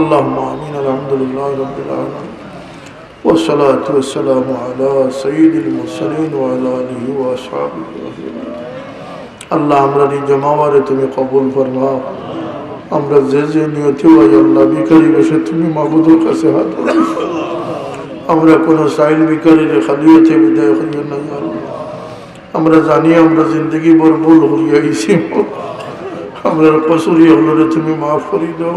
اللهم آمين الحمد لله رب العالمين والصلاة والسلام على سيد المرسلين وعلى آله وأصحابه أجمعين আল্লাহ আমরা এই জমাওয়ারে তুমি কবুল ফরমাও আমরা যে যে নিয়তি হই আল্লাহ বিকারি বসে তুমি মাবুদের কাছে হাত বাড়াইছো। আমরা কোনো সাইল বিকারির খালি হতে বিদায় করিও না ইয়া আল্লাহ। আমরা জানি আমরা জিন্দগি বর ভুল হইয়া গেছি আমরা কসুরি হলরে তুমি মাফ করি দাও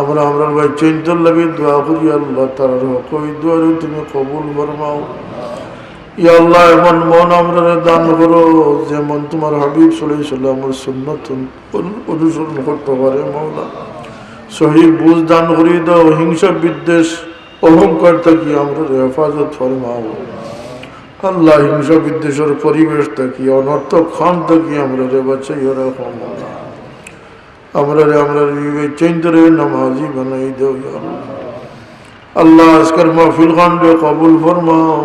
আমরা আমরা ভাই চিন্তর লাগে দোয়া করি, আল্লাহ তার হক ওই দোয়ারে তুমি কবুল ফরমাও। ইয়া আল্লাহ, এমন মন আমরা দান করো, যেমন তোমার হাবিব চলেছিল আমার সুন্নত অনুসরণ করতে পারে, মাওলা। সহি বুঝ দান করি দাও, হিংসা, বিদ্বেষ, অহংকার থাকি আমরা হেফাজত ফরমাও। আল্লাহ, হিংসা, বিদ্বেষের পরিবেশ থাকি, অনর্থক খান থাকি আমরা রে বাচ্চা বাচ্চাই রাখো আমরা রে আমরা চৈন্দরে নামাজি বানাই আল্লাহ। আজকের মাহফিল খান্ডে কবুল ফরমাও।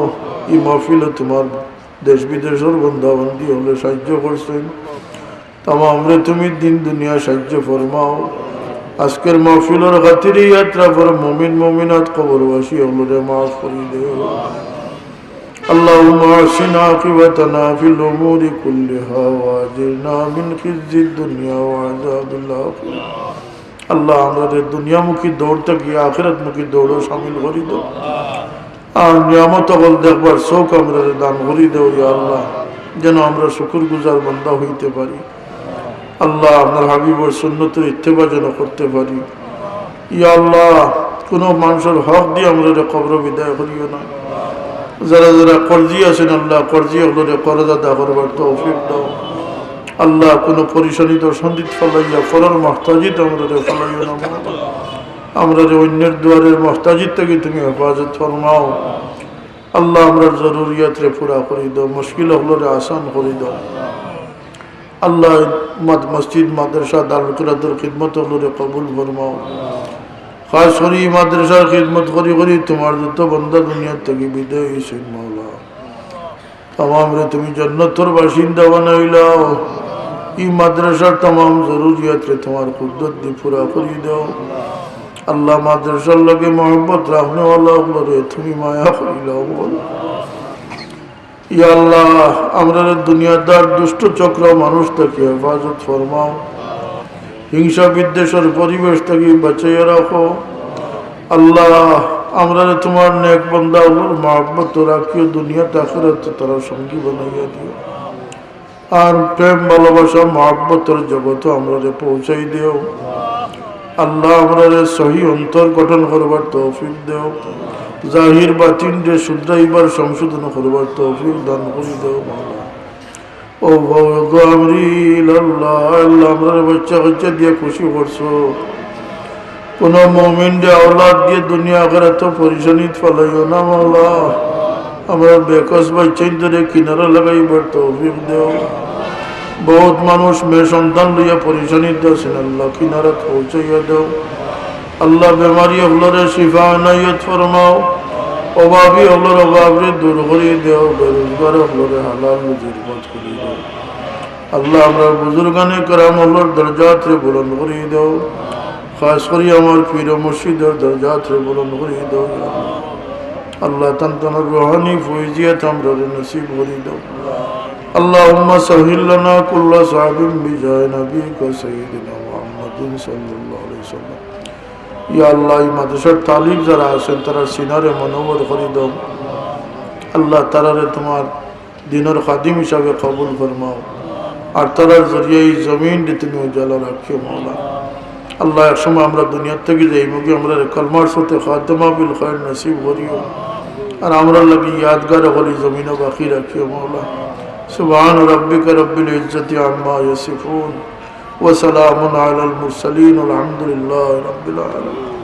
এই মাহফিলে তোমার দেশ বিদেশের বন্ধাবন্দি হলে সাহায্য করছেন। তাম আমরা তুমি দিন দুনিয়া সাহায্য ফরমাও। আজকের মাহফিলের খাতিরে যাত্রা মমিন, মমিনাত কবরবাসী হলরে মাফ করি اللهم احسن عاقبتنا في الامور كلها واجرنا من خزي الدنيا وعذاب الاخره আল্লাহ আমাদের দুনিয়ামুখী দৌড়তে গিয়ে আখেরাত মুখী দৌড়ও সামিল করি দাও আর নিয়ামত বল দেখবার শোক আমরা দান করি দেও ইয়া আল্লাহ যেন আমরা শুকুর গুজার বন্ধা হইতে পারি আল্লাহ আপনার হাবিবর সুন্নতের ইত্তেবা যেন করতে পারি ইয়া আল্লাহ কোনো মানুষের হক দিয়ে আমরা রে কবর বিদায় করিও না যারা যারা কর্জি আছেন, আল্লাহ কর্জি হলো করজা দা করবার দাও। আল্লাহ কোনো পরিশানিত সন্দিত ফলাইয়া, ফলার মহতাজিত আমরা রে ফলাইও না। আমরা যে অন্যের দুয়ারের মহতাজিত থেকে তুমি হেফাজত ফরমাও। আল্লাহ আমরা জরুরিয়াত রে পুরা করি দাও, মুশকিল হলো রে আসান করি দাও। আল্লাহ মদ মসজিদ, মাদ্রাসা, দারুল দারুকুরাদের খিদমত হলো রে কবুল ফরমাও। খাস করি মাদ্রাসার খিদমত করি করি তোমার যত বন্ধা দুনিয়ার থেকে বিদায় হয়েছেন মাওলা। রে তুমি জন্নতর বাসিন্দা বানাইলাও। এই মাদ্রাসার তাম জরুরিয়াত তোমার কুদ্দত দি পুরা করি দাও। আল্লাহ মাদ্রাসার লগে মোহাম্মত রাখনেওয়ালা হলো রে তুমি মায়া করিলাও বল ইয়া আল্লাহ আমরা দুনিয়াদার দুষ্ট চক্র মানুষ থেকে হেফাজত ফরমাও। হিংসা বিদ্বেষের পরিবেশ থেকে বাঁচাইয়া রাখো। আল্লাহ, আমরা তোমার নেক বন্দা ওর রাখিও দুনিয়া তাখেরাত তারা সঙ্গী বানাইয়া দিও। আর প্রেম, ভালোবাসা, মহব্বতের জগত আমরা পৌঁছাই দিও। আল্লাহ, আমরা সহি অন্তর গঠন করবার তৌফিক দেও। জাহির বাতিন রে শুদ্ধাইবার সংশোধন করবার তৌফিক দান করি দেও। দিয়ে খুশি মোমিন দুনিয়া দেও। বহুত মানুষ মেয়ে সন্তান লইয়া পরিশানিত আছেন, আল্লাহ কিনারা পৌঁছাইয়া দেও। আল্লাহ বেমারি হলরে শিফা ফরমাও। অভাবী হলর অভাবরে দূর করিয়ে দেও। বেরোজগার হলরে হালাল আল্লাহ আমরা বুজুর্গানে করাম হলর দরজাত রে বুলন্দ করিয়ে দেও খাস করি আমার পীর মুর্শিদের দরজাত রে বুলন্দ করিয়ে দেও আল্লাহ তন্তনের রোহানি ফৈজিয়াত আমরা রে নসিব করিয়ে দেও اللهم سهل لنا كل صعب بجاه نبيك سيدنا محمد صلى الله عليه وسلم ইয়া আল্লাহ এই মাদ্রাসার তালিব যারা আছেন তারা সিনারে মনোবর করে দাও আল্লাহ তারারে তোমার দিনের খাদিম হিসাবে কবুল ফরমাও আর তারা জড়িয়ে এই জমিনটি তুমি উজালা রাখিও মৌলা আল্লাহ এক সময় আমরা দুনিয়ার থেকে যাই মুখে আমরা কলমার সাথে খাদ্যমাবিল খায় নসিব করিও। আর আমরা লাগে ইয়াদগার হলি জমিনও বাকি রাখিও মৌলা সুবহান রব্বিকা রব্বিল ইজ্জতি আম্মা ইয়াসিফুন। ওয়া সালামুন আলাল মুরসালিন, আলহামদুলিল্লাহ রব্বিল আলামিন।